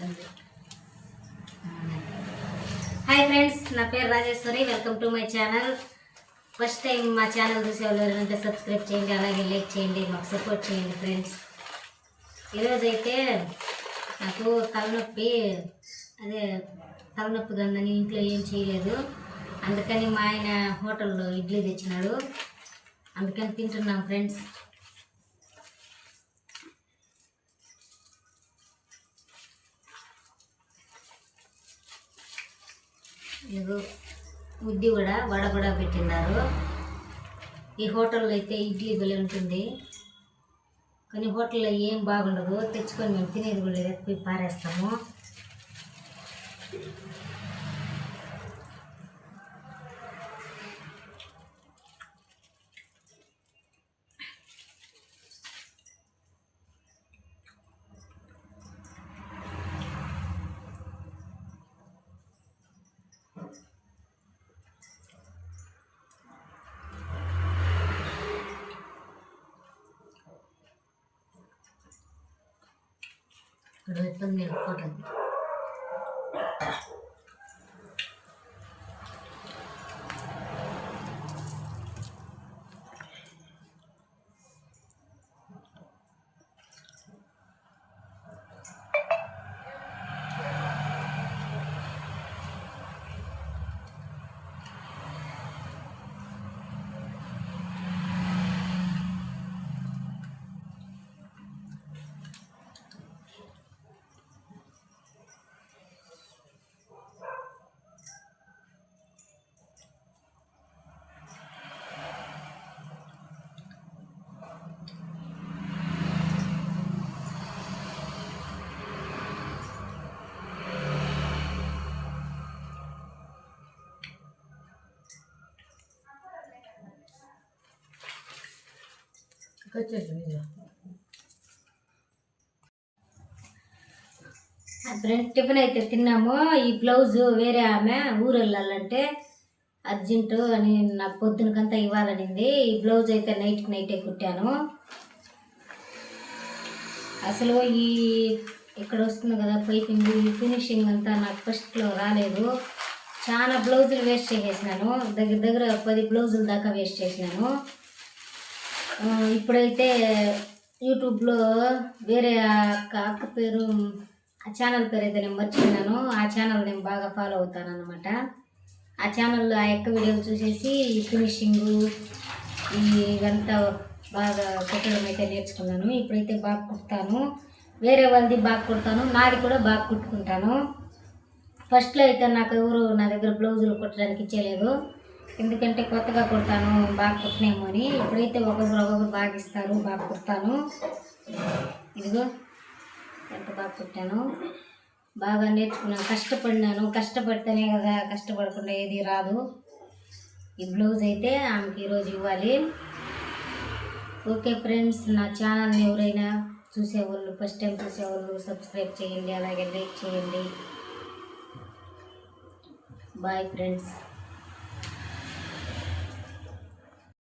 వస్తుంది hi friends నా పేరు Rajeshwari. Welcome to my channel. First time మా ఛానల్ చూసే వాళ్ళు సబ్స్క్రైబ్ చేయండి అలాగే లైక్ చేయండి మాకు సపోర్ట్ చేయండి ఫ్రెండ్స్. ఈరోజు అయితే నాకు తలనొప్పి అదే తలనొప్పి గందని ఇంట్లో ఏం చేయలేదు. అందుకని మా ఆయన హోటల్లో ఇడ్లీ తెచ్చినాడు. అందుకని తింటున్నాం ఫ్రెండ్స్. ఇదిగో ఉద్ది కూడా వడ కూడా పెట్టినారు. ఈ హోటల్లో అయితే ఇడ్లీ భలే ఉంటుంది. కానీ హోటల్లో ఏం బాగుండదు. తెచ్చుకొని మేము తినేది కూడా లేకపోయి పారేస్తాము. ఇక్కడ పెట్టుకొని ఫ్రెండ్స్ టిఫిన్ అయితే తిన్నాము. ఈ బ్లౌజ్ వేరే ఆమె ఊరు వెళ్ళాలంటే అర్జెంటు అని నాకు పొద్దునకంతా ఇవ్వాలనింది. ఈ బ్లౌజ్ అయితే నైట్కి నైటే కుట్టాను. అసలు ఈ ఇక్కడ వస్తుంది కదా పైపింగ్ ఈ ఫినిషింగ్ అంతా నాకు ఫస్ట్లో రాలేదు. చాలా బ్లౌజులు వేస్ట్ చేసేసినాను. దగ్గర దగ్గర పది బ్లౌజుల దాకా వేస్ట్ చేసినాను. ఇప్పుడైతే యూట్యూబ్లో వేరే అక్క అక్క పేరు ఆ ఛానల్ పేరు అయితే నేను మర్చిపోయినాను. ఆ ఛానల్ నేను బాగా ఫాలో అవుతాను అనమాట ఆ ఛానల్లో ఆ యొక్క వీడియోలు చూసేసి ఫినిషింగ్ ఇవంతా బాగా కుట్టడం అయితే నేర్చుకున్నాను. ఇప్పుడైతే బాగా కుడతాను. వేరే వాళ్ళది బాగా కుడతాను. నాది కూడా బాగా కుట్టుకుంటాను. ఫస్ట్లో అయితే నాకు ఎవరు నా దగ్గర బ్లౌజులు కుట్టడానికి ఇచ్చేయలేదు ఎందుకంటే కొత్తగా కుడతాను బాగా కుట్టినేమో అని. ఇప్పుడైతే ఒక్కొక్కరు ఒక్కొక్కరు బాగా ఇస్తారు బాగా కుడతాను. ఇదిగో ఎంత బాగా కుట్టాను. బాగా నేర్చుకున్నాను కష్టపడినాను. కష్టపడితేనే కదా కష్టపడకుండా ఏది రాదు. ఈ బ్లౌజ్ అయితే ఆమెకి ఈరోజు ఇవ్వాలి. ఓకే ఫ్రెండ్స్ నా ఛానల్ని ఎవరైనా చూసేవాళ్ళు ఫస్ట్ టైం చూసేవాళ్ళు సబ్స్క్రైబ్ చేయండి అలాగే లైక్ చేయండి. Bye friends.